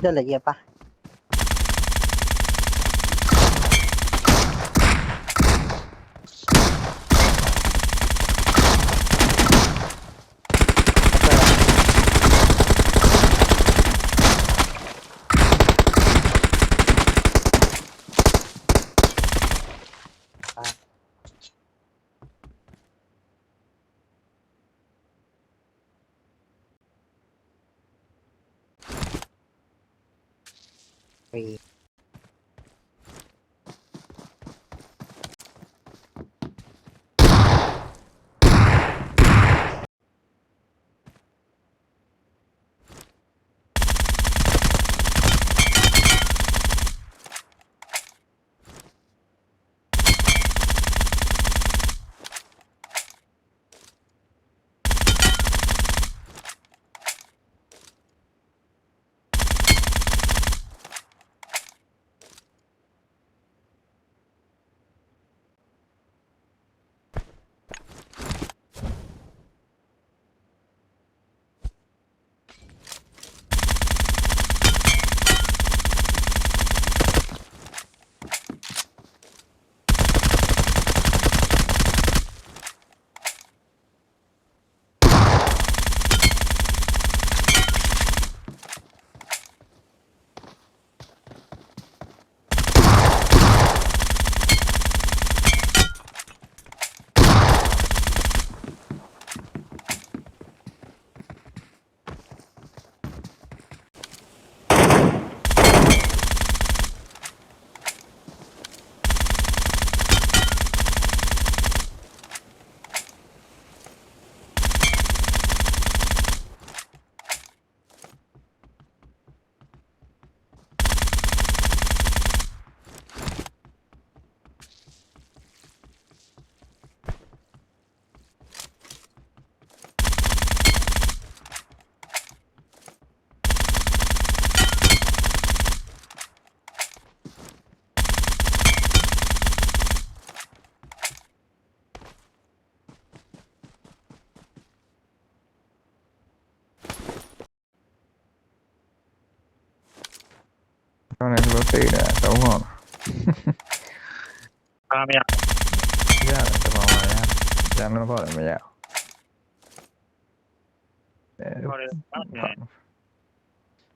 เลือด ข้างในรถตีเนี่ยแต่ว่าพาไม่อยาก ยากจะพอมาแล้วยังไม่พอเลยไม่ยากเออ พอเลยตั้งแต่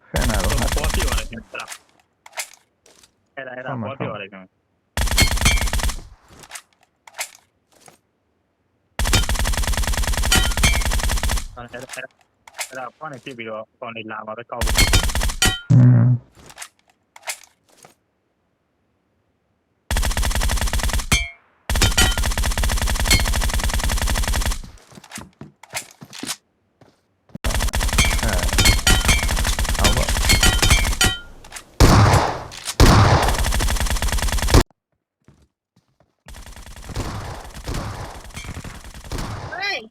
แค่หน้าร ตร ถ ง หัด โพสต์ที่อะไรกันสลับแค่ได้ตามโพสต์ที่อะไรกันตอนนี้ได้ได้พ่อในที่วิดีโอตอนในลามาไปเข้า อืม ใช่เอาแบบ เฮ้ย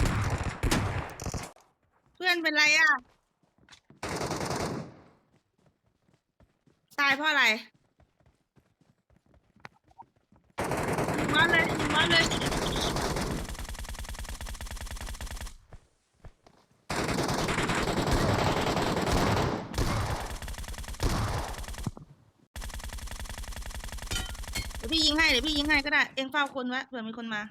เพื่อนเป็นไรอะ ตายเพราะอะไรยิงมันเลยยิงมันเลย เดี๋ยวพี่ยิงให้ เดี๋ยวพี่ยิงให้ก็ได้ เองเฝ้าคนไว้เผื่อมีคนมา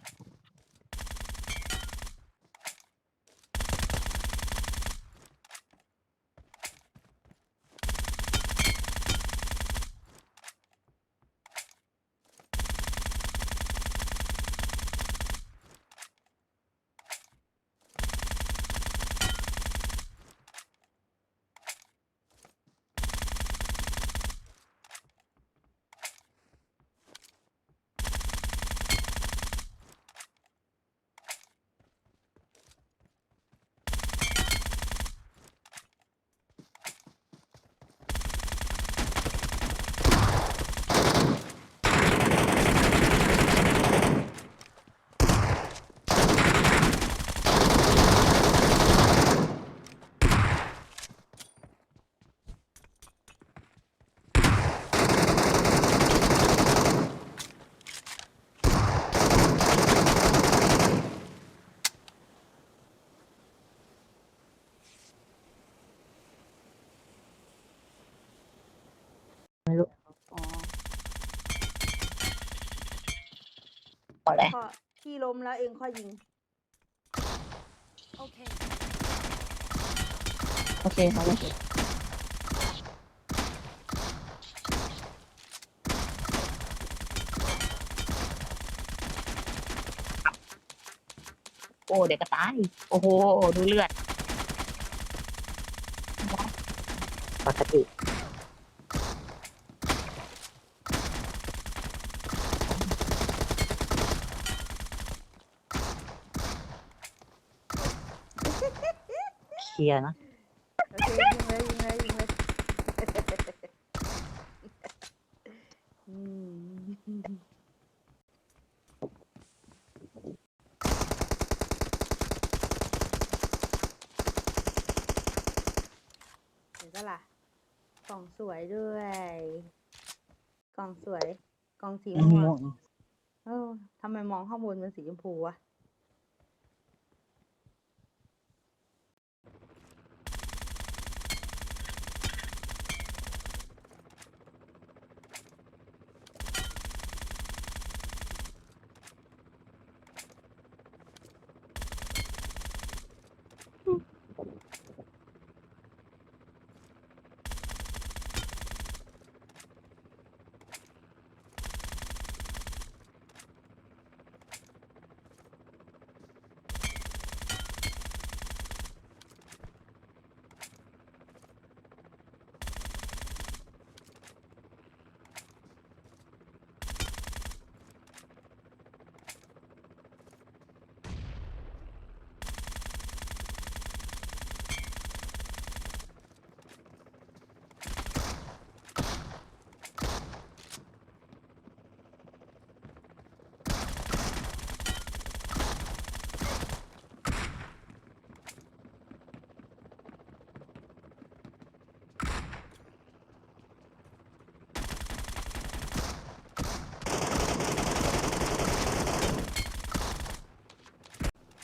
พอแล้วพอพี่ล้มแล้วเองค่อยยิงโอเคโอเคเอาเลยโอ้เด็กก็ตาย โอ้โห ดูเลือด ปกติ ลียร์นะโอเคยิงเลยยิงเลยยิงเลยอืมเห็นปะล่ะกล่องสวยด้วย กล่องสวย กล่องสีม่วงเออทำไมมองข้างบนเป็นสีชมพูวะ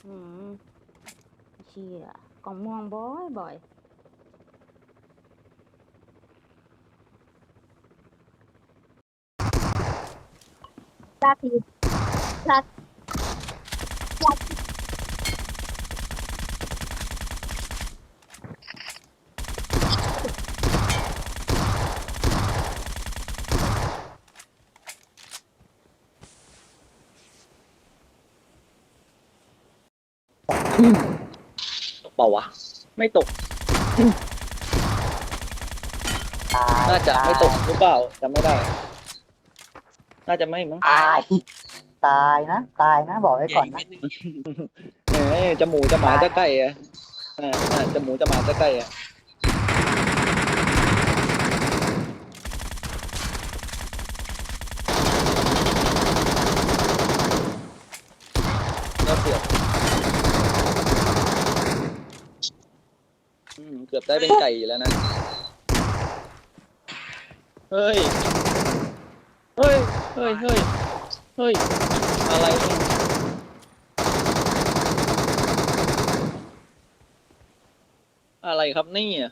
อืม เชี่ยกล่องม่วงบ่อยบ่อย ลาทีลาลา ตกเปล่าวะ ไม่ตกตายน่าจะไม่ตกหรือเปล่าจำไม่ได้ น่าจะไม่มั้งตาย ตายนะ ตายนะ บอกไว้ก่อนนะเอ้ยจมูกจะหมาจะใกล้อะอ่าอ่าจมูกจะหมาจะใกล้อะแล้วเกือบอืมเกือบ ได้เป็นไก่แล้วนะ เฮ้ย เฮ้ย เฮ้ย เฮ้ย เฮ้ย อะไรเนี่ยอะไรครับเนี่ย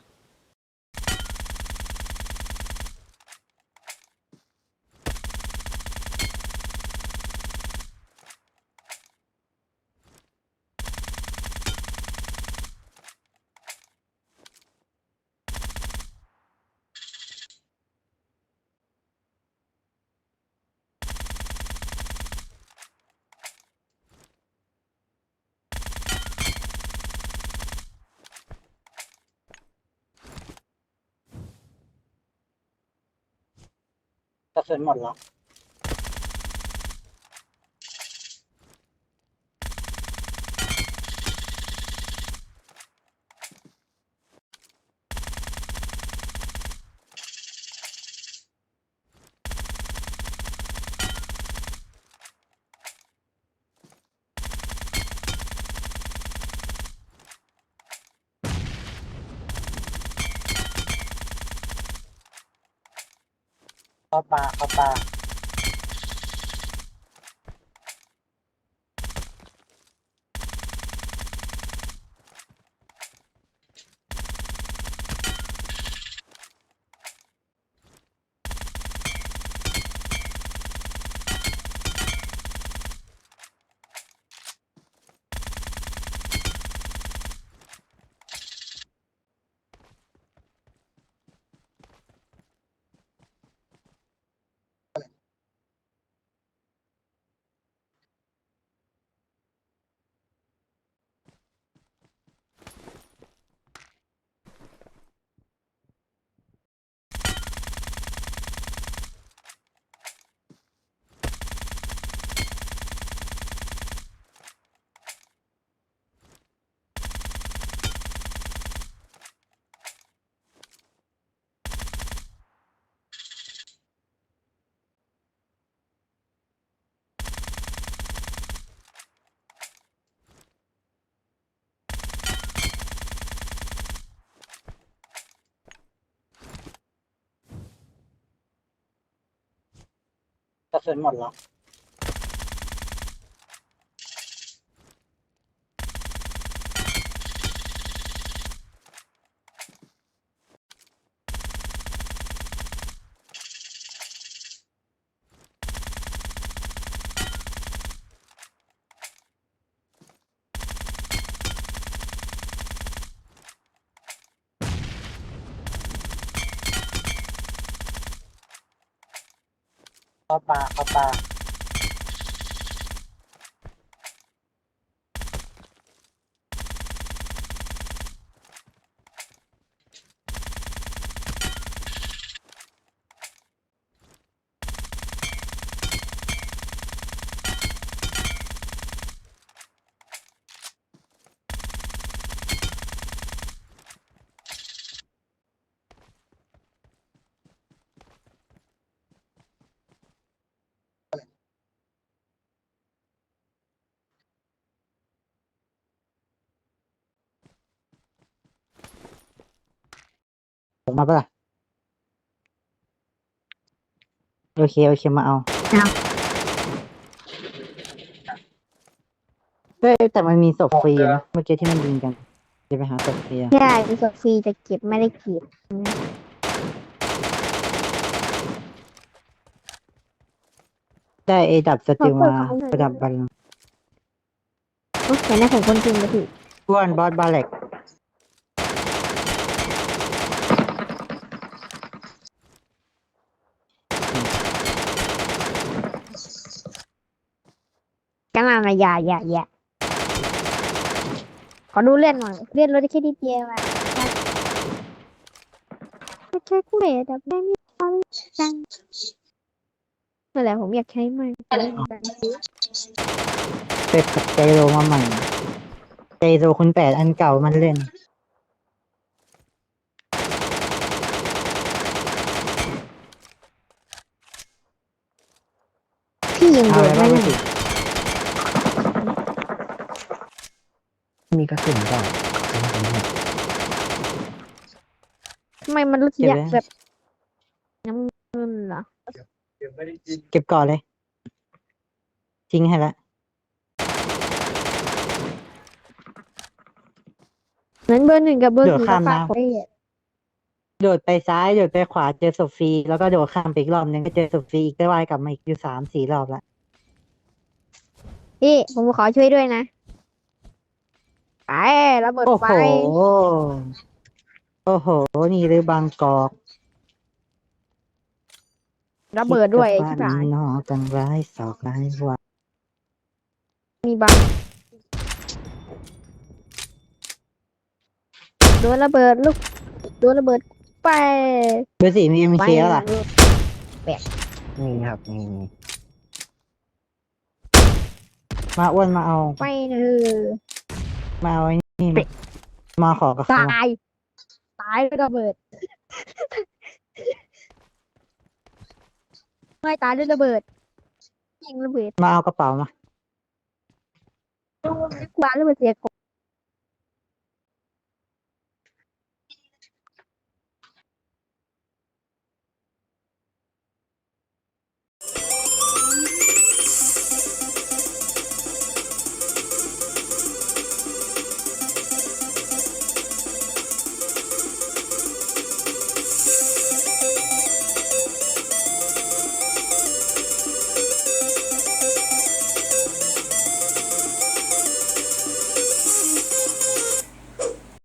กระสุนหมดเหรอ เข้า ปลาเข้าปลา สุนหมดเหรอ เข้า ผมมาปะล่ะโอเคโอเคมาเอาเอาเฮ้ยแต่มันมีศพฟรีนะเมื่อกี้ที่มันยิงกันจะไปหาศพฟรีอะใช่มีศพฟรีจะเก็บไม่ได้เก็บได้เอดับสติลมาระดับบัลโอ้ยแต่น่าของคนจริงเลยพี่อ้วนบอสบาเล็ก กันมามาอย่าอย่าอย่าขอดูเลื่อนหน่อยเลื่อนรถได้แค่นิดเดียวอะแค่กูเห็นแบบได้ไม่ฟังจังนั่นแหละผมอยากใช้มันเป็ดกับเจโรมาใหม่เจโรคุณแปดอันเก่ามันเล่น พี่ยิงโดอะไรน บ้าง ไม่ มา ได้ สิมี กระสุนเปล่าทำไมมันรู้สึกเก็บไว้แบบน้ำเงินเหรอเก็บก่อนเลย ทิ้งให้ละเหมือนเบอร์หนึ่งกับเบอร์เดี๋ยวสี่ข้ามฝากน้ำไว้อะโดดไปซ้ายโดดไปขวาเจอศพฟรีแล้วก็โดดข้ามไปอีกรอบนึงก็เจอศพฟรีอีกได้ว่ายกลับมาอีกอยู่สามสี่รอบละพี่ผมขอช่วยด้วยนะ ไประเบิดโอ้ไฟ โห โอ้โห นี่หรือบางกอกระเบิดด้วยคิที่กับผ่านนอกกันร้ายสอกร้ายว่ามีบางโดนระเบิดลูกโดนระเบิดไปเบอร์สี่มีเอ็มไปเคแล้วล่ะลูกมีครับมีมาอ้วนมาเอา ไปเออ มาเอาไอ้นี่มามาขอกับตาเขาย ตายด้วยระเบิด ไม่ตายด้วยระเบิดยิงระเบิดมาเอากระเป๋ามากวาดระเบิดเสียก